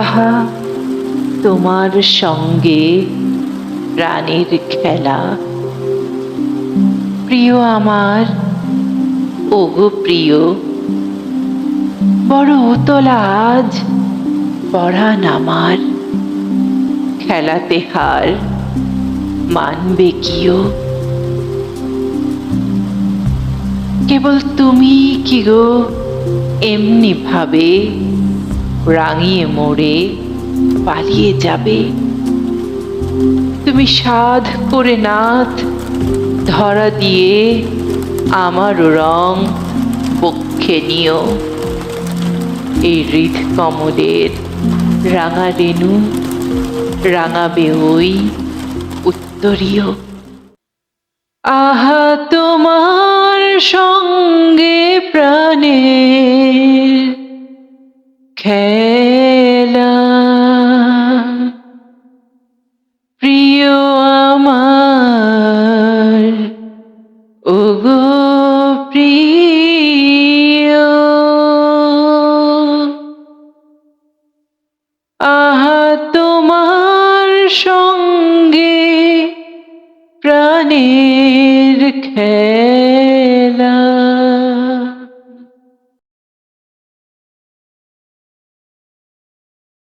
আহা, তোমার সঙ্গে প্রাণের খেলা। প্রিয় আমার, ওগো প্রিয়, বড় উতলা আজ পড়ান আমার। খেলাতে হার মানবে কিও? কেবল তুমি কি গো, এমনি ভাবে রাঙিয়ে মোড়ে পালিয়ে যাবে। তুমি সাধ করে নাথ ধরা দিয়ে আমার রং পক্ষে নিও। এই হৃদ কমলের রাঙা রেণু রাঙাবে ওই উত্তরীয়। আহা, তোমার সঙ্গে প্রাণে খেলা সঙ্গে প্রাণের খেলা